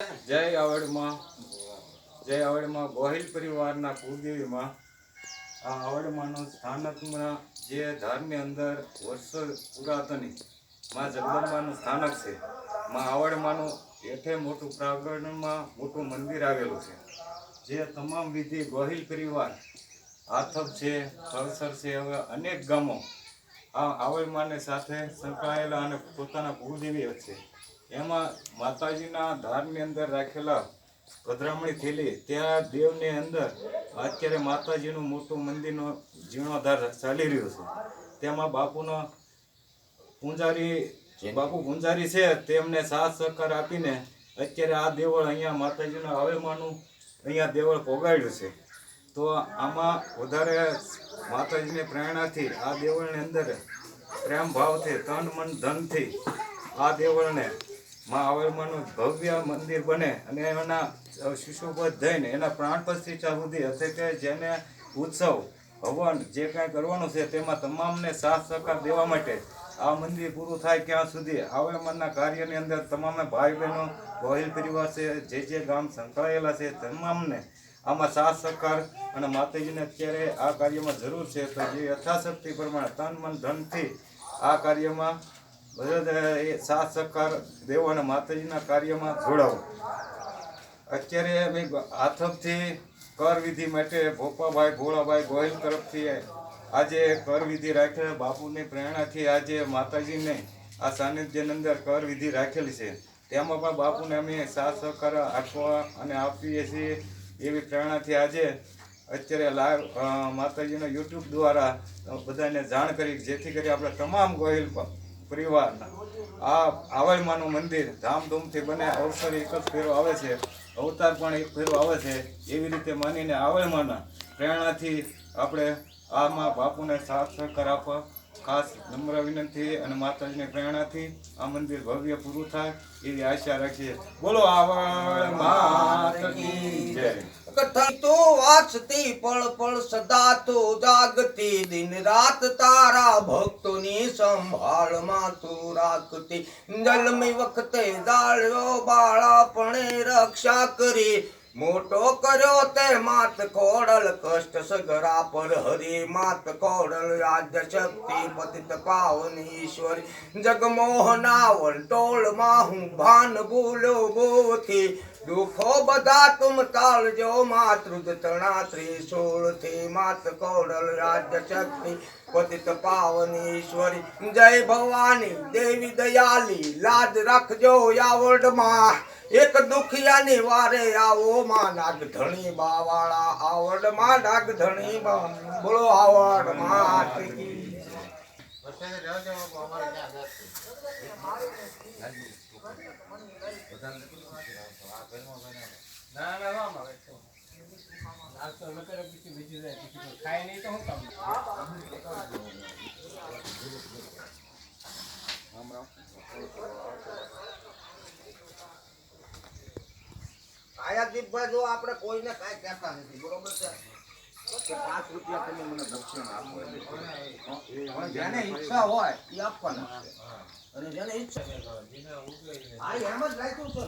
જય આવડમાં જય આવડમાં ગોહિલ પરિવારના કુળદેવીમાં. આ આવડમાંનું સ્થાનકમાં જે ધારની અંદર વર્ષો પુરાતની માં જગદંબાનું સ્થાનક છે. માં આવડમાંનું એઠે મોટું પ્રાંગણમાં મોટું મંદિર આવેલું છે. જે તમામ વિધિ ગોહિલ પરિવાર આથપ છે, કળસર છે, હવે અનેક ગામો આ આવડમાને સાથે સંકળાયેલા અને પોતાના કુળદેવી છે. એમાં માતાજીના ધારની અંદર રાખેલા પધરામણી થયેલી ત્યાં દેવની અંદર અત્યારે માતાજીનું મોટું મંદિરનો જીર્ણોદ્ધાર ચાલી રહ્યો છે. તેમાં બાપુનો પૂંજારી, બાપુ પૂંજારી છે, તેમને સાથ સહકાર આપીને અત્યારે આ દેવળ અહીંયા માતાજીના હવેમાનું અહીંયા દેવળ પોગાડ્યું છે. તો આમાં વધારે માતાજીની પ્રેરણાથી આ દેવળની અંદર પ્રેમ ભાવથી, તન મન ધનથી આ દેવળને માં આવેલમાંનું ભવ્ય મંદિર બને અને એના શિશુબદ્ધ થઈને એના પ્રાણ પ્રતિષ્ઠા સુધી હશે કે જેને ઉત્સવ, હવન જે કાંઈ કરવાનું છે તેમાં તમામને સાથ સહકાર દેવા માટે આ મંદિર પૂરું થાય ત્યાં સુધી? આવેમનના કાર્યની અંદર તમામે ભાઈ બહેનો, ગોહિલ પરિવાર છે, જે જે ગામ સંકળાયેલા છે, તમામને આમાં સાથ સહકાર અને માતાજીને અત્યારે આ કાર્યમાં જરૂર છે. તો જે યથાશક્તિ પ્રમાણે તન, મન, ધનથી આ કાર્યમાં બધા એ સાથ સહકાર દેવો અને માતાજીના કાર્યમાં જોડાવો. અત્યારે અમે આથમથી કરવિધિ માટે ભોપાભાઈ, ભોળાભાઈ ગોહિલ તરફથી આજે કરવિધિ રાખેલ, બાપુની પ્રેરણાથી આજે માતાજીને આ સાનિધ્યની અંદર કર વિધિ રાખેલી છે. તેમાં પણ બાપુને અમે સાથ સહકાર આપવા અને આપીએ છીએ એવી પ્રેરણાથી આજે અત્યારે લાઈવ માતાજીના યુટ્યુબ દ્વારા બધાને જાણ કરી, જેથી કરી આપણે તમામ ગોહિલ પરિવારના આ આવયમાનું મંદિર ધામધૂમથી બને અવસર એક જ ફેરો આવે છે. અવતાર પણ એક ફેરો આવે છે. એવી રીતે માનીને આવાયમાના પ્રેરણાથી આપણે આમાં બાપુને સાથ સહકાર આપવા ખાસ નમ્ર વિનંતી અને માતાજીની પ્રેરણાથી આ મંદિર ભવ્ય પૂરું થાય એવી આશા રાખીએ. બોલો આવળ માત કથા તો વાંચતી, પળ પળ સદા તો જાગતી. દિન રાત તારા ભક્તોની સંભાળમાં તું રાખતી. જલમી વખતે જાળ્યો બાળાપણે રક્ષા કરી. મોટો કર્યો તે માત કોડલ કષ્ટ સગરા પર હરી માત કોડલ રાજ્ય શક્તિ પતિત પાવન ઈશ્વરી. જગમોહના વંટોળમાં હું ભાન ભૂલો બોથી. દુઃખો બધા તુમ તાળજો માતૃદ તણા ત્રિશૂળથી માત કોડલ રાજ્ય શક્તિ પતિત પાવન ઈશ્વરી. જય ભવાની દેવી દયાલી, લાજ રાખજો આવડમાં એક દુખિયાની વારે આવો માં નાગ ધણી બાવાળા આવડમાં નાગ ધણી બા બોલો આવડમાં કી આયા દીપભાઈ જો આપણે કોઈને કાંઈ કહેતા નથી, બરોબર છે? પાંચ રૂપિયા તમે મને દક્ષિણ આપો જેને ઈચ્છા હોય એ આપવાના અને જેને ઈચ્છા એમ જ રાખ્યું છે